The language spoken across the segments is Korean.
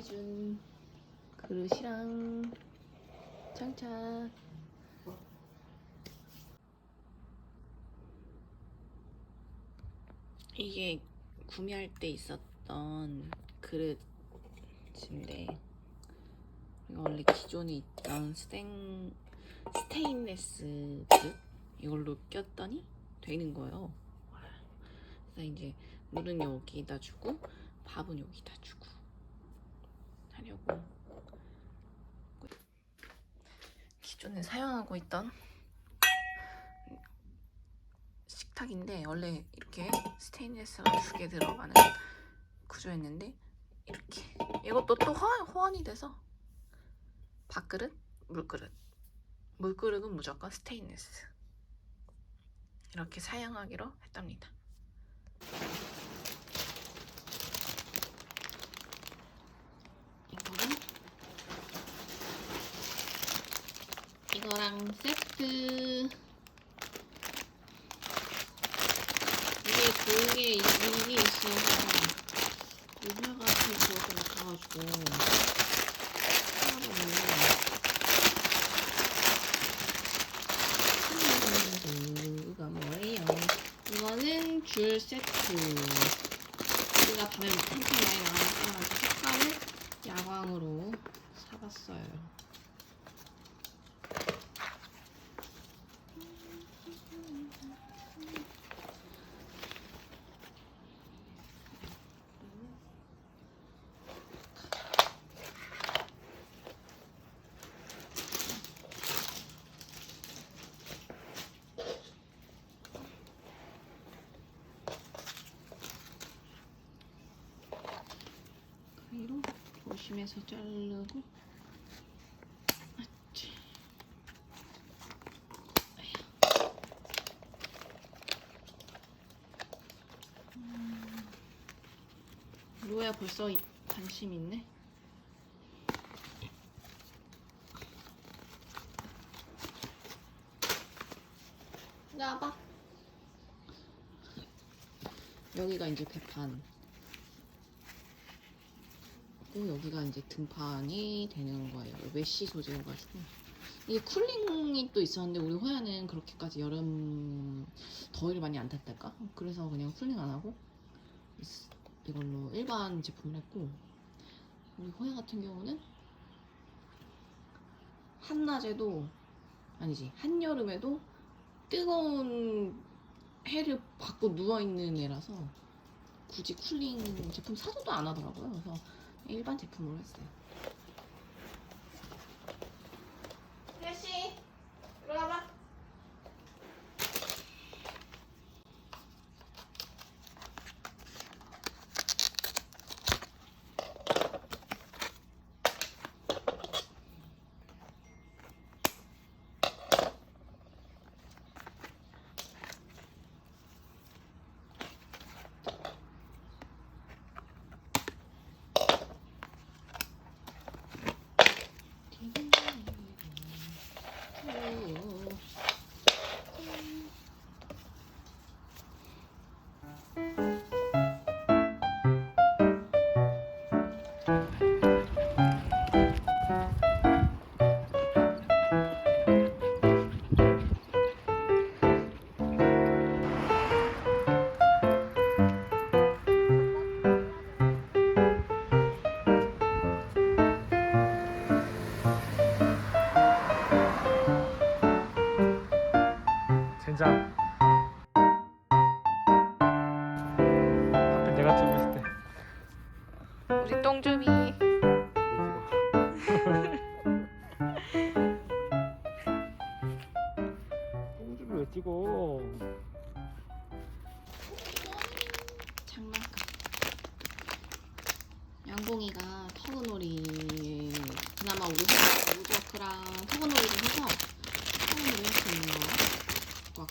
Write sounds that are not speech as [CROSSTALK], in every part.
같이 준 그릇이랑 장착. 이게 구매할 때 있었던 그릇인데 이거 원래 기존에 있던 스텐, 스테인레스 그릇 이걸로 꼈더니 되는 거예요. 그래서 이제 물은 여기다 주고 밥은 여기다 주고 하려고 기존에 사용하고 있던 식탁인데 원래 이렇게 스테인레스가 두 개 들어가는 구조였는데 이렇게 이것도 또 호- 호환이 돼서 밥그릇, 물그릇. 물그릇은 무조건 스테인리스. 이렇게 사용하기로 했답니다. 이거는 이 거랑 세트. 이게 그게 이게 있어서 유명한 그것도 가가지고 이거 뭐예요? 이거는 줄 세트. 우리가 밤에 막 캠핑 많이 나가니까 색깔을 야광으로 사봤어요. 가위로 조심해서 자르고. 음. 로야 벌써 이- 관심 있네. 나봐. 여기가 이제 배판. 고 여기가 이제 등판이 되는 거예요. 메쉬 소재여가지고 이게 쿨링이 또 있었는데 우리 호야는 그렇게까지 여름 더위를 많이 안 탔달까? 그래서 그냥 쿨링 안 하고 이- 이걸로 일반 제품을 했고 우리 호야 같은 경우는 한낮에도 아니지 한여름에도 뜨거운 해를 받고 누워있는 애라서 굳이 쿨링 제품 사도도 안 하더라고요 그래서 일반 제품으로 했어요 젠장 하필 내가 찍고 있을 때. 우리 똥주비 똥줄을 왜 찍어. 장난감. 양봉이가 터그놀이 그나마 우리 로드워크랑 터그놀이를 해서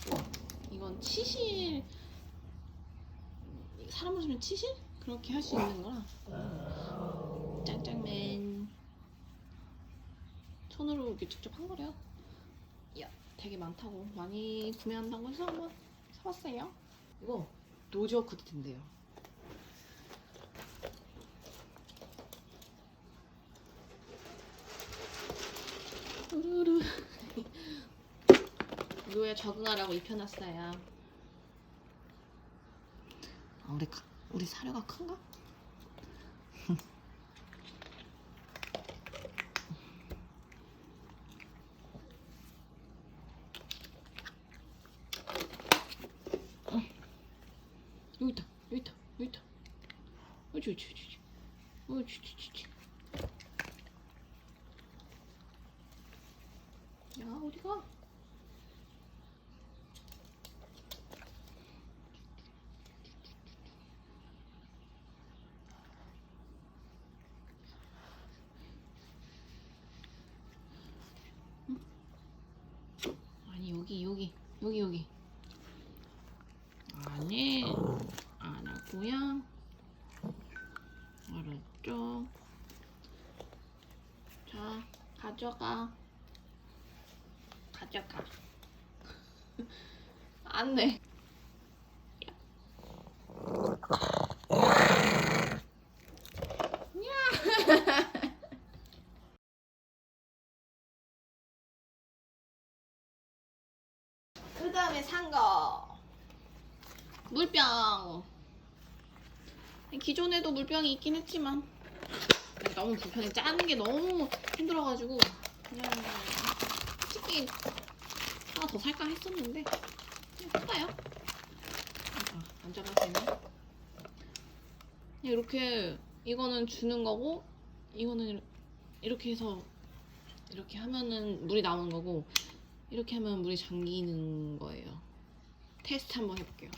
왔고 이건 치실 사람을 주면 치실? 그렇게 할 수 있는 거라. 짱짱맨. 손으로 이렇게 직접 한 거래요? 야 되게 많다고. 많이 구매한다고 해서 한번 사봤어요. 이거 노즈워크 텐데요. 우르르 노에 적응하라고 입혀놨어요. 아, 우리 가- 우리 사료가 큰가? 여기 있다 여기 있다 여기 있다. 어찌 어찌 어찌 어찌 어찌 어찌 야 어디가 응? 아니 여기 여기 여기 여기. 아니 안 하고요. 알았죠 자 가져가. 가져가. [LAUGHS] 안돼 그 다음에 산 거 물병. 기존에도 물병이 있긴 했지만. 너무 불편해 짜는 게 너무 힘들어가지고 그냥 솔직히 하나 더 살까 했었는데 그냥 살까요? 아, 앉아봐 되네. 이렇게 이거는 주는 거고 이거는 이렇게 해서 이렇게 하면은 물이 나오는 거고 이렇게 하면 물이 잠기는 거예요. 테스트 한번 해볼게요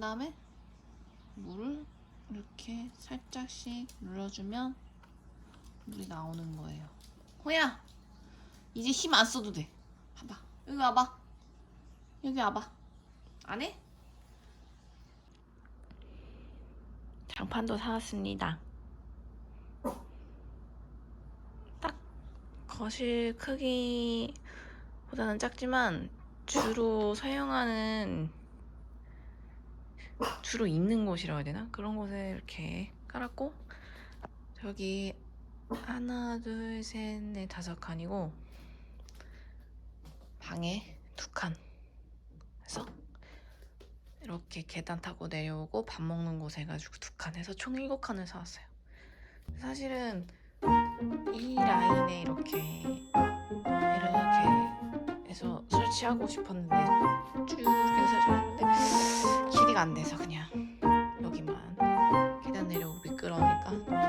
한 다음에 물을 이렇게 살짝씩 눌러주면 물이 나오는 거예요. 호야, 이제 힘 안 써도 돼. 봐봐, 여기 와봐. 여기 와봐. 안 해? 장판도 사왔습니다. 딱 거실 크기보다는 작지만 주로 사용하는 주로 있는 곳이라고 해야 되나? 그런 곳에 이렇게 깔았고 저기 하나 둘 셋 넷 다섯 칸이고 방에 두 칸. 해서 이렇게 계단 타고 내려오고 밥 먹는 곳에 해가지고 두 칸 해서 총 일곱 칸을 사왔어요. 사실은 이 라인에 이렇게 이렇게 해서 설치하고 싶었는데 쭉 해서 설치했는데 길이가 안 돼서 그냥 여